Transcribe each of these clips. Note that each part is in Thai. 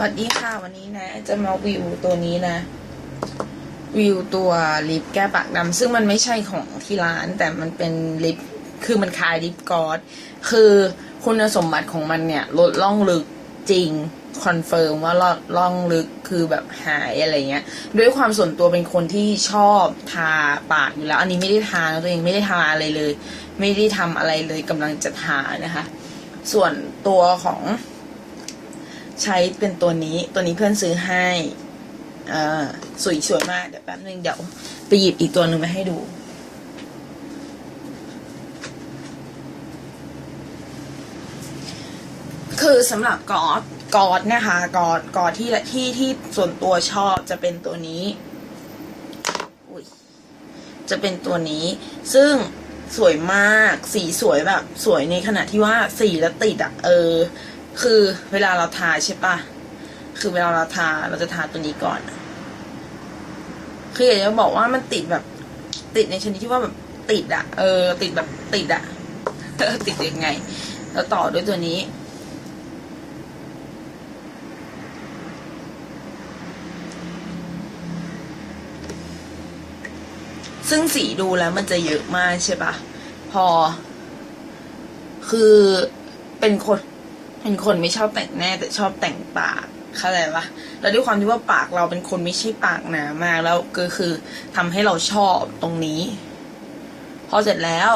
สวัสดีค่ะวันนี้นะ จะมาวิวตัวนี้นะ วิวตัวลิปแก้ปากดำซึ่งมันไม่ใช่ของที่ร้าน แต่มันเป็นลิปคือมันคลายลิปกอสคือคุณสมบัติของมันเนี่ย ลดล่องลึกจริงคอนเฟิร์มว่าลดล่องลึกคือแบบหายอะไรเงี้ย ด้วยความส่วนตัวเป็นคนที่ชอบทาปากอยู่แล้ว อันนี้ไม่ได้ทาตัวเองไม่ได้ทาอะไรเลย ไม่ได้ทำอะไรเลยกำลังจะทานะคะ ส่วนตัวของ ใช้เป็นตัวนี้ ตัวนี้เพื่อนซื้อให้อ่าสวยสวยมาก เดี๋ยวแป๊บนึงเดี๋ยวไปหยิบอีกตัวหนึ่งมาให้ดูคือสำหรับกอดกอดนะคะ กอดกอดที่ที่ที่ส่วนตัวชอบจะเป็นตัวนี้อุ้ยจะเป็นตัวนี้ ซึ่งสวยมากสีสวยแบบ สวยในขณะที่ว่าสีแล้วติดอะเออ คือเวลาเราทาใช่ปะคือเวลาเราทาเราจะทาตัวนี้ก่อน คืออยากจะบอกว่ามันติดแบบ ติดในชนิดที่ว่าแบบติดอะเออ ติดแบบติดอะติดยังไง แล้วต่อด้วยตัวนี้ซึ่งสีดูแล้วมันจะเยอะมากใช่ปะพอ คือเป็นคน เป็นคนไม่ชอบแต่งหน้าแต่ชอบแต่งปากเข้าใจปะแล้วด้วยความที่ว่าปากเราเป็นคนไม่ใช่ปากหนามากแล้วก็คือทำให้เราชอบตรงนี้ พอเสร็จแล้ว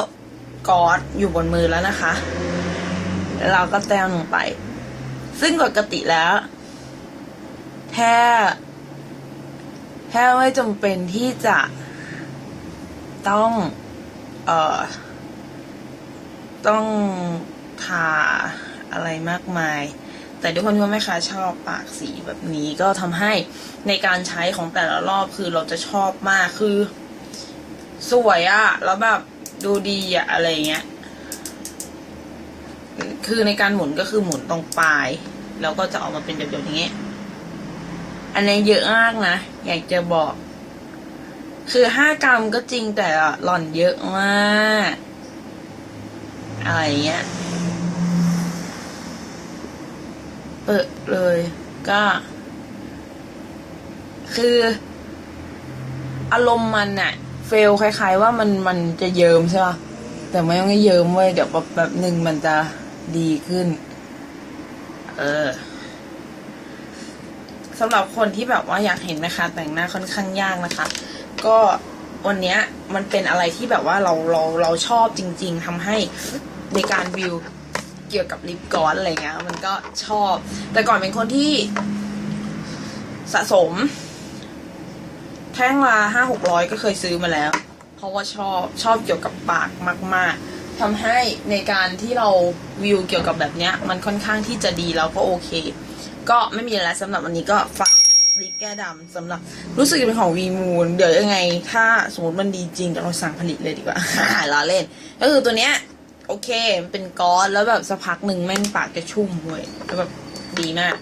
กอดอยู่บนมือแล้วนะคะแล้วเราก็แต้มลงไป ซึ่งปกติแล้วแค่แค่ไม่จำเป็นที่จะต้อง เอ่อ ต้องทา อะไรมากมาย แต่ด้วยความที่ว่าแม่ค้าชอบปากสีแบบนี้ก็ทำให้ในการใช้ของแต่ละรอบคือเราจะชอบมากคือ สวยอะแล้วแบบดูดีอะอะไรเงี้ยคือในการหมุนก็คือหมุนตรงปลาย แล้วก็จะออกมาเป็นแบบอย่างนี้อันนี้เยอะมากนะ อยากจะบอก คือห้ากรัมก็จริงแต่หล่อนเยอะมาก อะไรเงี้ย เปิดเลยก็ คืออารมณ์มันอะเฟลคล้าย ๆ ว่ามันมันจะเยิมใช่ป่ะแต่ไม่ต้องให้เยิมเว้ยเดี๋ยวแบบแบบหนึ่งมันจะดีขึ้น เออสำหรับคนที่แบบว่าอยากเห็นไหมคะแต่งหน้าค่อนข้างยากนะคะ ก็วันเนี้ยมันเป็นอะไรที่แบบว่าเราเราเราชอบจริง ๆทำให้ในการวิว เกี่ยวกับลิปกลอสอะไรเงี้ย มันก็ชอบ แต่ก่อนเป็นคนที่สะสม แท่งละห้าหกร้อยก็เคยซื้อมาแล้ว เพราะว่าชอบชอบเกี่ยวกับปากมาก ๆทำให้ในการที่เราวิวเกี่ยวกับแบบเนี้ย มันค่อนข้างที่จะดีแล้วก็โอเค ก็ไม่มีอะไรแล้วสำหรับวันนี้ก็ฝากลิปแก้ดำสำหรับรู้สึกเป็นของวีมูนเดี๋ยวยังไง ถ้าสมมติมันดีจริงเดี๋ยวเราสั่งผลิตเลยดีกว่าล้อเล่น ก็คือตัวเนี้ย โอเคมันเป็นก้อนแล้วแบบสักพักหนึ่งแม่งปากจะชุ่มเว้ยแล้วแบบดีมาก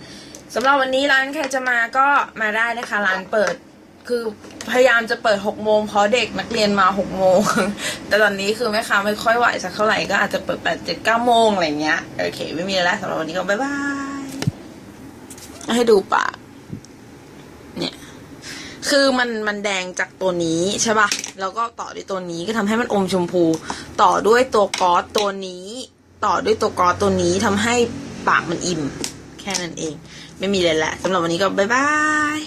สำหรับวันนี้ร้านใครจะมาก็มาได้นะคะ ร้านเปิดคือพยายามจะเปิดหกโมงเพราะเด็กนักเรียนมาหกโมงแต่ตอนนี้คือแม่ค้าไม่ค่อยไหวสักเท่าไหร่ก็อาจจะเปิดแปดเจ็ดเก้าโมงอะไรเงี้ยโอเค ไม่มีแล้วสำหรับวันนี้ก็บ๊ายบายให้ดูปาก คือมันมันแดงจากตัวนี้ใช่ป่ะ แล้วก็ต่อด้วยตัวนี้ก็ทำให้มันอมชมพู ต่อด้วยตัวกอสตัวนี้ ต่อด้วยตัวกอสตัวนี้ทำให้ปากมันอิ่ม แค่นั้นเอง ไม่มีอะไรแล้วสำหรับวันนี้ก็บ๊ายบาย